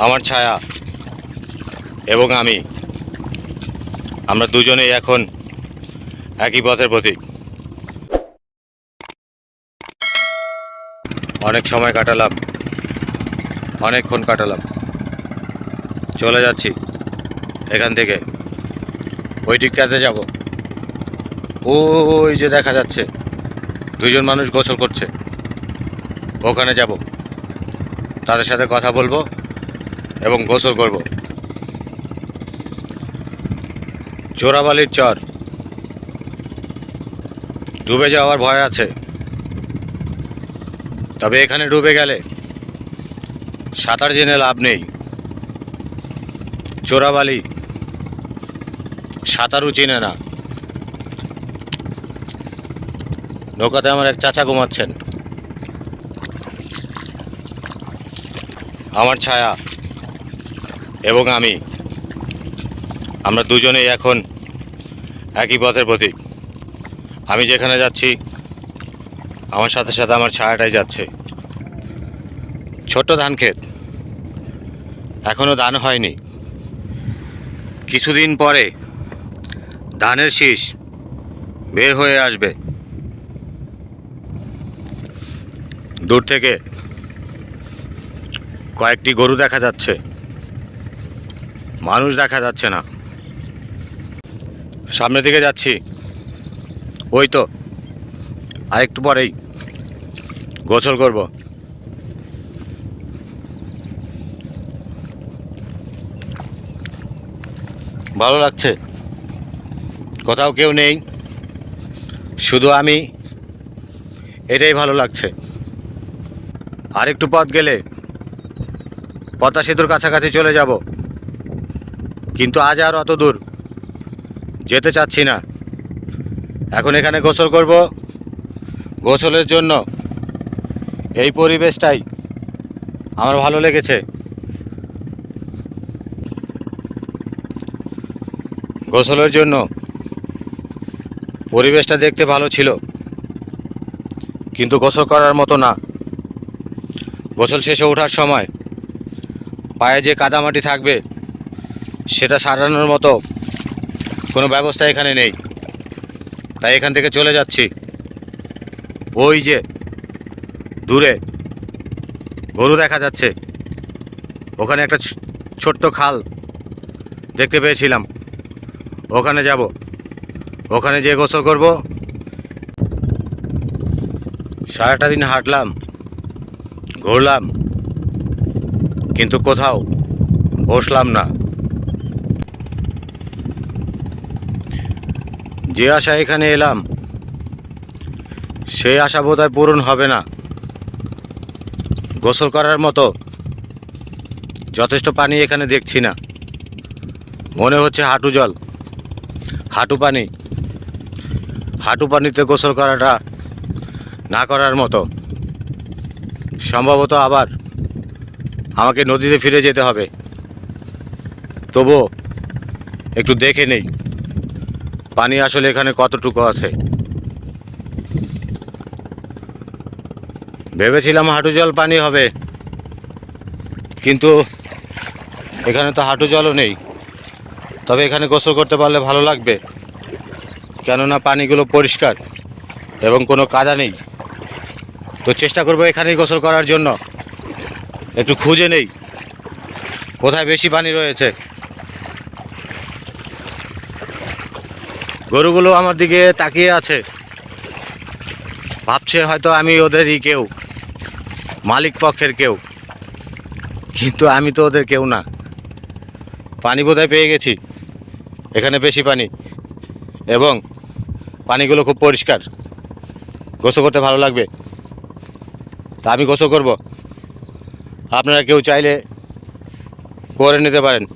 আমার ছায়া এবং আমি। আমরা দুজনেই এখন একই পথের প্রতীক। অনেক সময় কাটালাম, অনেকক্ষণ কাটালাম। চলে যাচ্ছি এখান থেকে। ওই দিকটাতে যাব। ওই যে দেখা যাচ্ছে, দুজন মানুষ গোসল করছে। ওখানে যাব। তাদের সাথে কথা বলব। এবং গোসল করব। চোরাবালির চর। ডুবে যাওয়ার ভয় আছে। তবে এখানে ডুবে গেলে সাঁতার জেনে লাভ নেই। চোরাবালি সাঁতারও চেনে না। নৌকাতে আমার এক চাচা ঘুমাচ্ছেন। আমার ছায়া। এবং আমি, আমরা দুজনেই এখন একই পথের প্রতীক। আমি যেখানে যাচ্ছি, আমার সাথে সাথে আমার ছায়াটাই যাচ্ছে। ছোট্ট ধান ক্ষেত এখনও ধান হয়নি। কিছুদিন পরে ধানের শীষ বের হয়ে আসবে। দূর থেকে কয়েকটি গরু দেখা যাচ্ছে। মানুষ দেখা যাচ্ছে না। সামনের দিকে যাচ্ছি। ওই তো। আরেকটু পরেই গোসল করব। ভালো লাগছে। কোথাও কেউ নেই। শুধু আমি। এটাই ভালো লাগছে। আরেকটু পথ গেলে পদ্মা সেতুর কাছাকাছি চলে যাব। কিন্তু আজ আর অত দূর। যেতে চাচ্ছি না। এখন এখানে গোসল করব। গোসলের জন্য এই পরিবেশটাই আমার ভালো লেগেছে। গোসলের জন্য পরিবেশটা দেখতে ভালো ছিল। কিন্তু গোসল করার মতো না। গোসল শেষে ওঠার সময় পায়ে যে কাদামাটি থাকবে সেটা সারানোর মতো কোনো ব্যবস্থা এখানে নেই। তাই এখান থেকে চলে যাচ্ছি। ওই যে, দূরে, গরু দেখা যাচ্ছে। ওখানে একটা ছোট্ট খাল দেখতে পেয়েছিলাম। ওখানে যাব। ওখানে যেয়ে গোসল করব। সারাটা দিন হাঁটলাম, ঘুরলাম, কিন্তু কোথাও বসলাম না। যে আশা এখানে এলাম, সেই আশা বোধহয় পূরণ হবে না। গোসল করার মতো যথেষ্ট পানি এখানে দেখছি না। মনে হচ্ছে হাঁটু জল, হাঁটু পানি, হাঁটু পানিতে গোসল করাটা না করার মতো। সম্ভবত আবার আমাকে নদীতে ফিরে যেতে হবে। তবুও একটু দেখে নেই। পানি আসলে এখানে কতটুকু আছে? ভেবেছিলাম হাঁটু জল পানি হবে, কিন্তু এখানে তো হাঁটু জলও নেই। তবে এখানে গোসল করতে পারলে ভালো লাগবে, কেননা পানিগুলো পরিষ্কার এবং কোনো কাদা নেই। তো চেষ্টা করব এখানেই গোসল করার জন্য। একটু খুঁজে নেই, কোথায় বেশি পানি রয়েছে। গরুগুলো আমার দিকে তাকিয়ে আছে। ভাবছে হয়তো আমি ওদেরই কেউ, মালিক পক্ষের কেউ। কিন্তু আমি তো ওদের কেউ না। পানি বোধহয় পেয়ে গেছি। এখানে বেশি পানি। এবং পানিগুলো খুব পরিষ্কার। গোসল করতে ভালো লাগবে। তা আমি গোসল করব। আপনারা কেউ চাইলে করে নিতে পারেন।